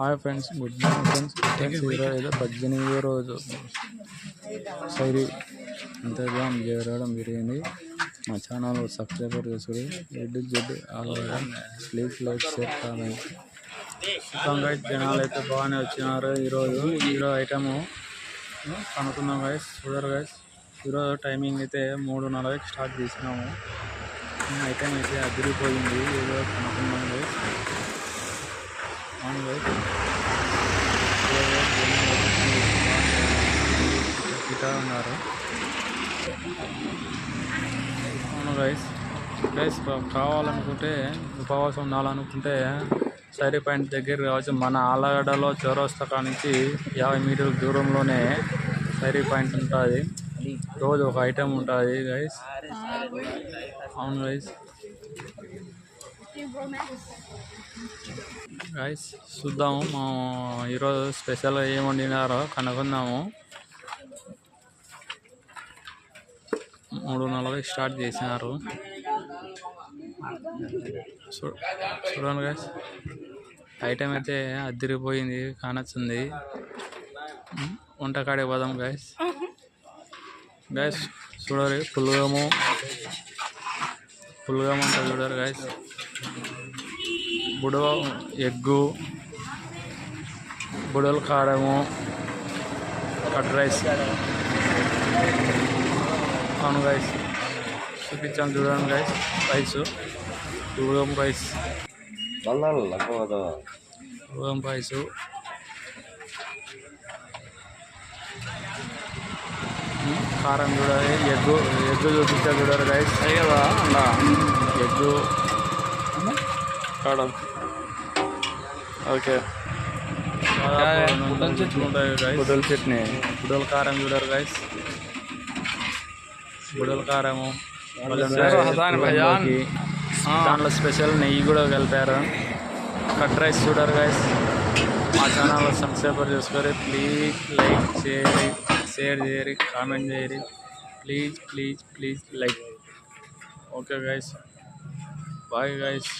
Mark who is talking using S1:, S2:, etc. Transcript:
S1: Hi friends good morning friends friends ఈరోజు ఏదో పద్దెనిమిదో రోజు. సైరి అంతర్జాం చేరడం జరిగింది. మా ఛానల్ సబ్స్క్రైబర్ చేసుడు. రెడ్ జెడ్ ఆల్ ప్లీజ్ లైక్ షేర్ మొత్తంగా జనాలు అయితే బాగానే వచ్చినారు ఈరోజు. ఈరోజు ఐటము కనుక్కున్నాం గైస్ చూడరు గైస్ ఈరోజు టైమింగ్ అయితే మూడు నలభైకి స్టార్ట్ చేసినాము. ఐటమ్ అయితే అదిరిపోయింది. ఏదో కనుక్కున్నాం గైస్ ఇటా ఉన్నారు అవును గైస్ గైస్ కావాలనుకుంటే ఉపవాసం ఉండాలనుకుంటే సైరీ పాయింట్ దగ్గర కావచ్చు మన ఆలగడ్డలో చౌరస్తా నుంచి యాభై మీటర్ల దూరంలోనే సైరీ పాయింట్ ఉంటుంది. రోజు ఒక ఐటెం ఉంటుంది గైస్ అవును గైస్ గైస్ చూద్దాము. మా ఈరోజు స్పెషల్ ఏం వండినారో కనుక్కుందాము. మూడు నలభై స్టార్ట్ చేసినారు. చూ చూడండి గైస్ ఐటెం అయితే అదిరిపోయింది కానొచ్చింది. వంటకాడే పోదాం గైస్ గైస్ చూడరు పుల్గము. పుల్గం అంటారు చూడరు గైస్ బుడవ ఎగ్గు బుడల కారము కట్ రైస్ అవును రైస్ చూపించాను చూడండి రైస్ రైస్
S2: ఉడగం రైస్
S1: ఉడగం రైసు కారం చూడాలి ఎగ్గు ఎగ్గు చూపించాను చూడాలి రైస్ ఎగ్గు కాడ ఓకే. గుడ్డల చట్నీ. గుడ్డల కారం చూడరు గైస్ గుడ్డల కారము. దాంట్లో స్పెషల్ నెయ్యి కూడా కలిపారు. కట్ రైస్ చూడరు గైస్ మా ఛానల్ సబ్స్క్రైబర్ చేసుకోరు ప్లీజ్ లైక్ చేయరి షేర్ చేయరి comment చేయరి please please please like okay guys bye guys